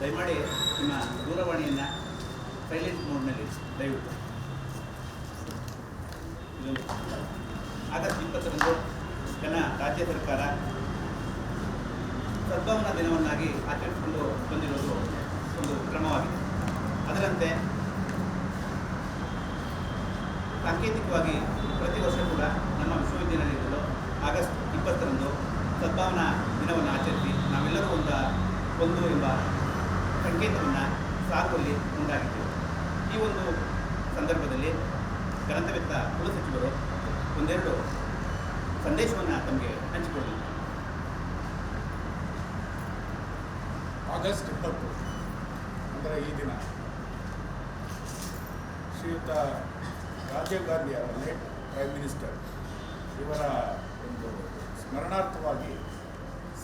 ದಯಮಾಡಿ ನಿಮ್ಮ ದೂರವಾಣಿಯನ್ನು ಸೈಲೆಂಟ್ ಮೋಡ್ನಲ್ಲಿ ದಯವಿಟ್ಟು. ಆಗಸ್ಟ್ ಇಪ್ಪತ್ತರಂದು ಜನ ರಾಜ್ಯ ಸರ್ಕಾರ ಸದ್ಭಾವನಾ ದಿನವನ್ನಾಗಿ ಆಚರಿಸಿಕೊಂಡು ಬಂದಿರೋದು ಒಂದು ಕ್ರಮವಾಗಿದೆ. ಅದರಂತೆ ಸಾಂಕೇತಿಕವಾಗಿ ಪ್ರತಿ ವರ್ಷ ಕೂಡ ನಮ್ಮ ವಿಶ್ವವಿದ್ಯಾನಿಲಯದಲ್ಲೂ ಆಗಸ್ಟ್ ಇಪ್ಪತ್ತರಂದು ಸದ್ಭಾವನಾ ದಿನವನ್ನು ಆಚರಿಸಿ ನಾವೆಲ್ಲರೂ ಒಂದು ಒಂದು ಎಂಬ ಸಂಕೇತವನ್ನು ಸಾರುವಲ್ಲಿ ಮುಂದಾಗಿತ್ತು ಈ ಒಂದು ಸಂದರ್ಭದಲ್ಲಿ ಗ್ರಂಥವ್ಯಕ್ತ ಕುಲ ಸಚಿವರು ಒಂದೆರಡು ಸಂದೇಶವನ್ನು ತಮಗೆ ಹಂಚಿಕೊಳ್ಳಿ. ಆಗಸ್ಟ್ ಇಪ್ಪತ್ತು, ಅಂದರೆ ಈ ದಿನ, ಶ್ರೀಯುತ ರಾಜೀವ್ ಗಾಂಧಿ ಅವರ ಲೇಟ್ ಪ್ರೈಮ್ ಮಿನಿಸ್ಟರ್ ಇವರ ಒಂದು ಸ್ಮರಣಾರ್ಥವಾಗಿ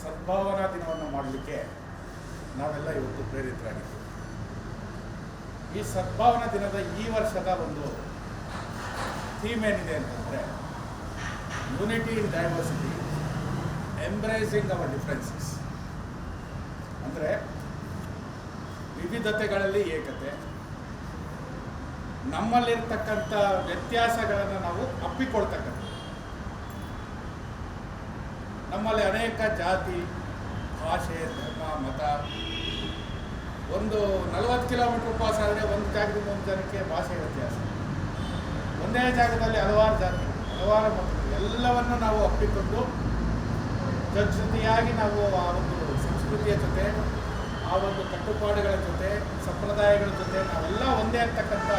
ಸದ್ಭಾವನಾ ದಿನವನ್ನು ಮಾಡಲಿಕ್ಕೆ ನಾವೆಲ್ಲ ಇವತ್ತು ಪ್ರೇರಿತರಾಗಿದ್ದೆವು. ಈ ಸದ್ಭಾವನಾ ದಿನದ ಈ ವರ್ಷದ ಒಂದು ಥೀಮ್ ಏನಿದೆ ಅಂತಂದರೆ unity in diversity embracing our differences ಅಂದರೆ ವಿವಿಧತೆಗಳಲ್ಲಿ ಏಕತೆ, ನಮ್ಮಲ್ಲಿರ್ತಕ್ಕಂಥ ವ್ಯತ್ಯಾಸಗಳನ್ನು ನಾವು ಅಪ್ಪಿಕೊಳ್ತಕ್ಕಂಥ ನಮ್ಮಲ್ಲಿ ಅನೇಕ ಜಾತಿ ಭಾಷೆ, ಧರ್ಮ, ಮತ. ಒಂದು ನಲವತ್ತು ಕಿಲೋಮೀಟರ್ ಪಾಸ್ ಆದರೆ ಒಂದು ಜಾಗದಿಂದ ಒಂದು ಜನಕ್ಕೆ ಭಾಷೆ ವ್ಯತ್ಯಾಸ. ಒಂದೇ ಜಾಗದಲ್ಲಿ ಹಲವಾರು ಜಾತಿ, ಹಲವಾರು ಮಕ್ಕಳು ಎಲ್ಲವನ್ನು ನಾವು ಅಪ್ಪಿಕೊಂಡು ಜೊತೆಯಾಗಿ ನಾವು ಆ ಒಂದು ಸಂಸ್ಕೃತಿಯ ಜೊತೆ, ಆ ಒಂದು ಕಟ್ಟುಪಾಡುಗಳ ಜೊತೆ, ಸಂಪ್ರದಾಯಗಳ ಜೊತೆ ನಾವೆಲ್ಲ ಒಂದೇ ಅಂತಕ್ಕಂಥ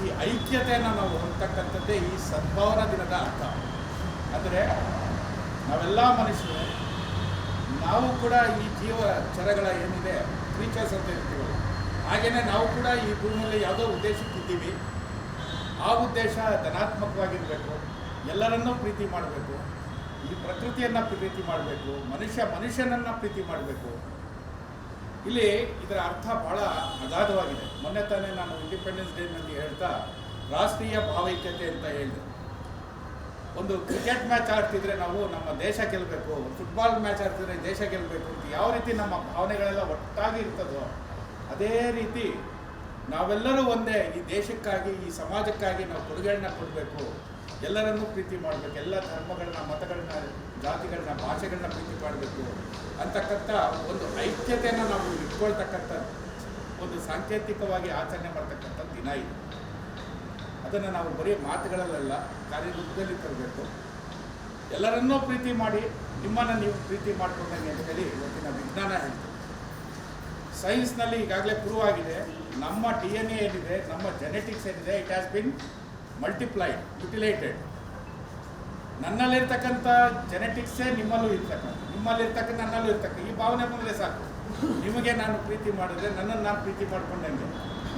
ಈ ಐಕ್ಯತೆಯನ್ನು ನಾವು ಹೊಂದತಕ್ಕಂಥದ್ದೇ ಈ ಸದ್ಭಾವನಾ ದಿನದ ಅರ್ಥ. ಅಂದರೆ ನಾವೆಲ್ಲ ಮನುಷ್ಯರು ನಾವು ಕೂಡ ಈ ಜೀವ ಚರಗಳ ಏನಿದೆ ಕ್ರೀಚರ್ಸ್ ಅಂತ ಹೇಳ್ತೀವಿ ಹಾಗೆಯೇ ನಾವು ಕೂಡ ಈ ಭೂಮಿಯಲ್ಲಿ ಯಾವುದೋ ಉದ್ದೇಶಕ್ಕಿದ್ದೀವಿ ಆ ಉದ್ದೇಶ ಧನಾತ್ಮಕವಾಗಿರಬೇಕು, ಎಲ್ಲರನ್ನೂ ಪ್ರೀತಿ ಮಾಡಬೇಕು, ಈ ಪ್ರಕೃತಿಯನ್ನು ಪ್ರೀತಿ ಮಾಡಬೇಕು, ಮನುಷ್ಯ ಮನುಷ್ಯನನ್ನು ಪ್ರೀತಿ ಮಾಡಬೇಕು. ಇಲ್ಲಿ ಇದರ ಅರ್ಥ ಬಹಳ ಅಗಾಧವಾಗಿದೆ. ಮೊನ್ನೆ ತಾನೇ ನಾನು ಇಂಡಿಪೆಂಡೆನ್ಸ್ ಡೇನಲ್ಲಿ ಹೇಳ್ತಾ, ರಾಷ್ಟ್ರೀಯ ಭಾವೈಕ್ಯತೆ ಅಂತ ಹೇಳಿದೆ. ಒಂದು ಕ್ರಿಕೆಟ್ ಮ್ಯಾಚ್ ಆಡ್ತಿದ್ರೆ ನಾವು ನಮ್ಮ ದೇಶ ಗೆಲ್ಲಬೇಕು ಫುಟ್ಬಾಲ್ ಮ್ಯಾಚ್ ಆಡ್ತಿದ್ರೆ ದೇಶ ಗೆಲ್ಲಬೇಕು ಅಂತ ಯಾವ ರೀತಿ ನಮ್ಮ ಭಾವನೆಗಳೆಲ್ಲ ಒಟ್ಟಾಗಿ ಇರ್ತದೋ ಅದೇ ರೀತಿ ನಾವೆಲ್ಲರೂ ಒಂದೇ ಈ ದೇಶಕ್ಕಾಗಿ, ಈ ಸಮಾಜಕ್ಕಾಗಿ ನಾವು ಕೊಡುಗೆಗಳನ್ನ ಕೊಡಬೇಕು. ಎಲ್ಲರನ್ನೂ ಪ್ರೀತಿ ಮಾಡಬೇಕು. ಎಲ್ಲ ಧರ್ಮಗಳನ್ನ, ಮತಗಳನ್ನ, ಜಾತಿಗಳನ್ನ, ಭಾಷೆಗಳನ್ನ ಪ್ರೀತಿ ಮಾಡಬೇಕು ಅಂತಕ್ಕಂಥ ಒಂದು ಐಕ್ಯತೆಯನ್ನು ನಾವು ಇಟ್ಕೊಳ್ತಕ್ಕಂಥ ಒಂದು ಸಾಂಕೇತಿಕವಾಗಿ ಆಚರಣೆ ಮಾಡ್ತಕ್ಕಂಥ ದಿನ ಇದು. ಅದನ್ನು ನಾವು ಬರೀ ಮಾತುಗಳಲ್ಲೆಲ್ಲ, ಕಾರ್ಯರೂಪದಲ್ಲಿ ತರಬೇಕು. ಎಲ್ಲರನ್ನೂ ಪ್ರೀತಿ ಮಾಡಿ, ನಿಮ್ಮನ್ನು ನೀವು ಪ್ರೀತಿ ಮಾಡ್ಕೊಂಡಂಗೆ ಅಂತ ಹೇಳಿ ಇವತ್ತಿನ ವಿಜ್ಞಾನ ಹೇಳ್ತೀವಿ ಸೈನ್ಸ್ನಲ್ಲಿ ಈಗಾಗಲೇ ಪ್ರೂವ್ ಆಗಿದೆ, ನಮ್ಮ ಡಿ ಎನ್ ಎ ಏನಿದೆ ನಮ್ಮ ಜೆನೆಟಿಕ್ಸ್ ಏನಿದೆ it has been multiplied utilized ನನ್ನಲ್ಲಿರ್ತಕ್ಕಂಥ ಜೆನೆಟಿಕ್ಸೇ ನಿಮ್ಮಲ್ಲೂ ಇರ್ತಕ್ಕಂಥ, ನಿಮ್ಮಲ್ಲಿರ್ತಕ್ಕಂಥ ನನ್ನಲ್ಲೂ ಇರ್ತಕ್ಕಂಥ, ಈ ಭಾವನೆ ಬಂದರೆ ಸಾಕು. ನಿಮಗೆ ನಾನು ಪ್ರೀತಿ ಮಾಡಿದ್ರೆ ನನ್ನನ್ನು ನಾನು ಪ್ರೀತಿ ಮಾಡ್ಕೊಂಡಂಗೆ.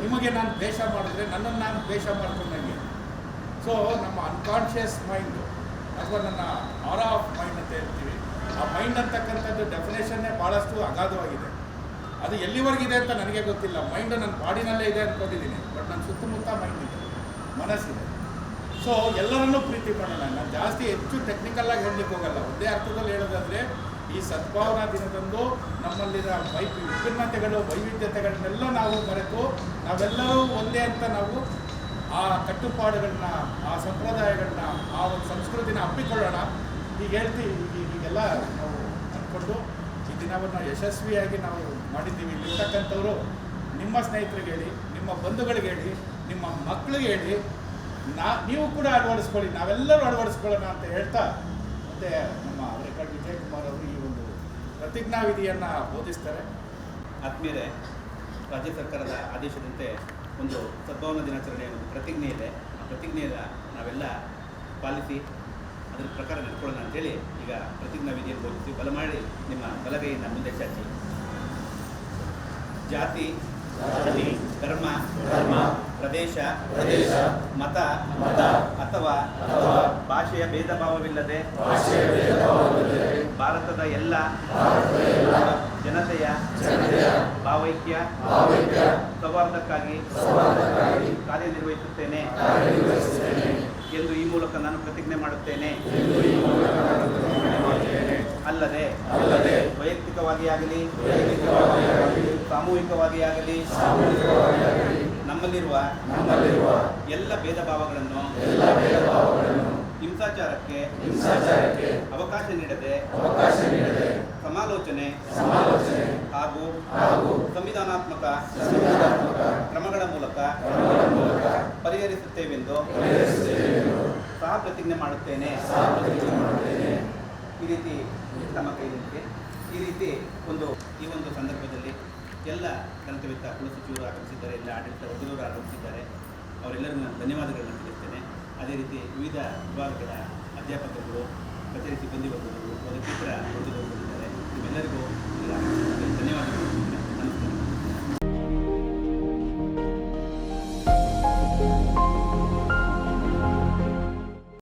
ನಿಮಗೆ ನಾನು ದ್ವೇಷ ಮಾಡಿದ್ರೆ ನನ್ನನ್ನು ನಾನು ದ್ವೇಷ ಮಾಡ್ಕೊಂಡಂಗೆ. ಸೊ ನಮ್ಮ ಅನ್ಕಾನ್ಷಿಯಸ್ ಮೈಂಡು ಅಥವಾ ನನ್ನ ಆರ್ ಆಫ್ ಮೈಂಡ್ ಅಂತ ಹೇಳ್ತೀವಿ. ಆ ಮೈಂಡ್ ಅಂತಕ್ಕಂಥದ್ದು ಡೆಫಿನೇಷನ್ನೇ ಭಾಳಷ್ಟು ಅಗಾಧವಾಗಿದೆ. ಅದು ಎಲ್ಲಿವರೆಗಿದೆ ಅಂತ ನನಗೆ ಗೊತ್ತಿಲ್ಲ. ಮೈಂಡ್ ನನ್ನ ಬಾಡಿನಲ್ಲೇ ಇದೆ ಅಂದ್ಕೊಂಡಿದ್ದೀನಿ ಬಟ್ ನನ್ನ ಸುತ್ತಮುತ್ತ ಮೈಂಡ್ ಇದೆ. ಮನಸ್ಸಿದೆ. ಸೊ ಎಲ್ಲರನ್ನೂ ಪ್ರೀತಿ ಮಾಡೋಣ. ನಾನು ಜಾಸ್ತಿ ಹೆಚ್ಚು ಟೆಕ್ನಿಕಲ್ಲಾಗಿ ಹೇಳಲಿಕ್ಕೆ ಹೋಗಲ್ಲ. ಒಂದೇ ಅರ್ಥದಲ್ಲಿ ಹೇಳೋದಾದರೆ ಈ ಸದ್ಭಾವನಾ ದಿನದಂದು ನಮ್ಮಲ್ಲಿರೋ ವೈ ವಿಭಿನ್ನತೆಗಳು ವೈವಿಧ್ಯತೆಗಳನ್ನೆಲ್ಲ ನಾವು ಮರೆತು ನಾವೆಲ್ಲರೂ ಒಂದೇ ಅಂತ ನಾವು ಆ ಕಟ್ಟುಪಾಡುಗಳನ್ನ, ಆ ಸಂಪ್ರದಾಯಗಳನ್ನ, ಆ ಒಂದು ಸಂಸ್ಕೃತಿನ ಅಪ್ಪಿಕೊಳ್ಳೋಣ ಈಗ ಹೇಳ್ತೀವಿ ಈಗೆಲ್ಲ ನಾವು ಅಂದ್ಕೊಂಡು ಈ ದಿನವನ್ನು ಯಶಸ್ವಿಯಾಗಿ ನಾವು ಮಾಡಿದ್ದೀವಿ. ಇಲ್ಲಿರ್ತಕ್ಕಂಥವ್ರು ನಿಮ್ಮ ಸ್ನೇಹಿತರಿಗೆ ಹೇಳಿ, ನಿಮ್ಮ ಬಂಧುಗಳಿಗೆ ಹೇಳಿ, ನಿಮ್ಮ ಮಕ್ಕಳಿಗೆ ಹೇಳಿ, ನಾ, ನೀವು ಕೂಡ ಅಳವಡಿಸ್ಕೊಳ್ಳಿ, ನಾವೆಲ್ಲರೂ ಅಳವಡಿಸ್ಕೊಳ್ಳೋಣ ಅಂತ ಹೇಳ್ತಾ ಮತ್ತೆ ನಮ್ಮ ರೆಕಾರ್ಡ್ ವಿಜಯ್ ಕುಮಾರ್ ಅವರು ಈ ಒಂದು ಪ್ರತಿಜ್ಞಾ ವಿಧಿಯನ್ನು ಬೋಧಿಸ್ತಾರೆ. ಆತ್ಮೀಯರೇ ರಾಜ್ಯ ಸರ್ಕಾರದ ಆದೇಶದಂತೆ ಒಂದು ಸದ್ಭಾವನಾ ದಿನಾಚರಣೆಯ ಒಂದು ಪ್ರತಿಜ್ಞೆ ಇದೆ. ಆ ಪ್ರತಿಜ್ಞೆಯನ್ನು ನಾವೆಲ್ಲ ಪಾಲಿಸಿ ಅದರ ಪ್ರಕಾರ ನಡ್ಕೊಳ್ಳೋಣ ಅಂತೇಳಿ ಈಗ ಪ್ರತಿಜ್ಞಾ ವಿಧಿಯನ್ನು ಬೋಧಿಸಿ ಬಲ ಮಾಡಿ ನಿಮ್ಮ ಬಲಗೈಯನ್ನು ಮುಂದೆ ಚಾಚಿ. ಜಾತಿ ಜಾತಿ, ಧರ್ಮ ಧರ್ಮ, ಪ್ರದೇಶ ಪ್ರದೇಶ, ಮತ ಮತ, ಅಥವಾ ಅಥವಾ ಭಾಷೆಯ ಭೇದ ಭಾವವಿಲ್ಲದೆ ಭಾರತದ ಎಲ್ಲ ಜನತೆಯ ಭಾವೈಕ್ಯ ಸೌಹಾರ್ದಕ್ಕಾಗಿ ಕಾರ್ಯನಿರ್ವಹಿಸುತ್ತೇನೆ ಎಂದು ಈ ಮೂಲಕ ನಾನು ಪ್ರತಿಜ್ಞೆ ಮಾಡುತ್ತೇನೆ. ಅಲ್ಲದೆ ಅಲ್ಲದೆ ವೈಯಕ್ತಿಕವಾಗಿ ಆಗಲಿ ಸಾಮೂಹಿಕವಾಗಿ ಆಗಲಿ ನಮ್ಮಲ್ಲಿರುವ ನಮ್ಮಲ್ಲಿರುವ ಎಲ್ಲ ಭೇದ ಭಾವಗಳನ್ನು ಎಲ್ಲ ಭೇದ ಭಾವಗಳನ್ನು ಹಿಂಸಾಚಾರಕ್ಕೆ ಹಿಂಸಾಚಾರಕ್ಕೆ ಅವಕಾಶ ನೀಡದೆ ಅವಕಾಶ ನೀಡದೆ ಸಮಾಲೋಚನೆ ಸಮಾಲೋಚನೆ ಹಾಗೂ ಹಾಗೂ ಸಂವಿಧಾನಾತ್ಮಕ ಸಂವಿಧಾನಾತ್ಮಕ ಕ್ರಮಗಳ ಮೂಲಕ ಕ್ರಮಗಳ ಮೂಲಕ ಪರಿಹರಿಸುತ್ತೇವೆಂದು ಸಹ ಪ್ರತಿಜ್ಞೆ ಮಾಡುತ್ತೇನೆ. ಸಹ ಪ್ರತಿಜ್ಞೆ ಮಾಡುತ್ತೇನೆ. ಈ ರೀತಿ ನಮ್ಮ ಕೈಲಿದೆ ಈ ರೀತಿ ಒಂದು ಈ ಒಂದು ಸಂದರ್ಭದಲ್ಲಿ ಎಲ್ಲ ಕರ್ತವ್ಯತ್ತ ಕುಲಸಚಿವರು ಆಗಮಿಸಿದ್ದಾರೆ, ಎಲ್ಲ ಆಡಳಿತ ವರ್ಗದವರು ಆಗಮಿಸಿದ್ದಾರೆ. ಅವರೆಲ್ಲರಿಗೂ ನಾನು ಧನ್ಯವಾದಗಳನ್ನು ತಿಳಿಸ್ತೇನೆ. ಅದೇ ರೀತಿ ವಿವಿಧ ವಿಭಾಗಗಳ ಅಧ್ಯಾಪಕರುಗಳು, ಕಚೇರಿ ಸಿಬ್ಬಂದಿ ವರ್ಗದವರು ಅದಕ್ಕಿಂತ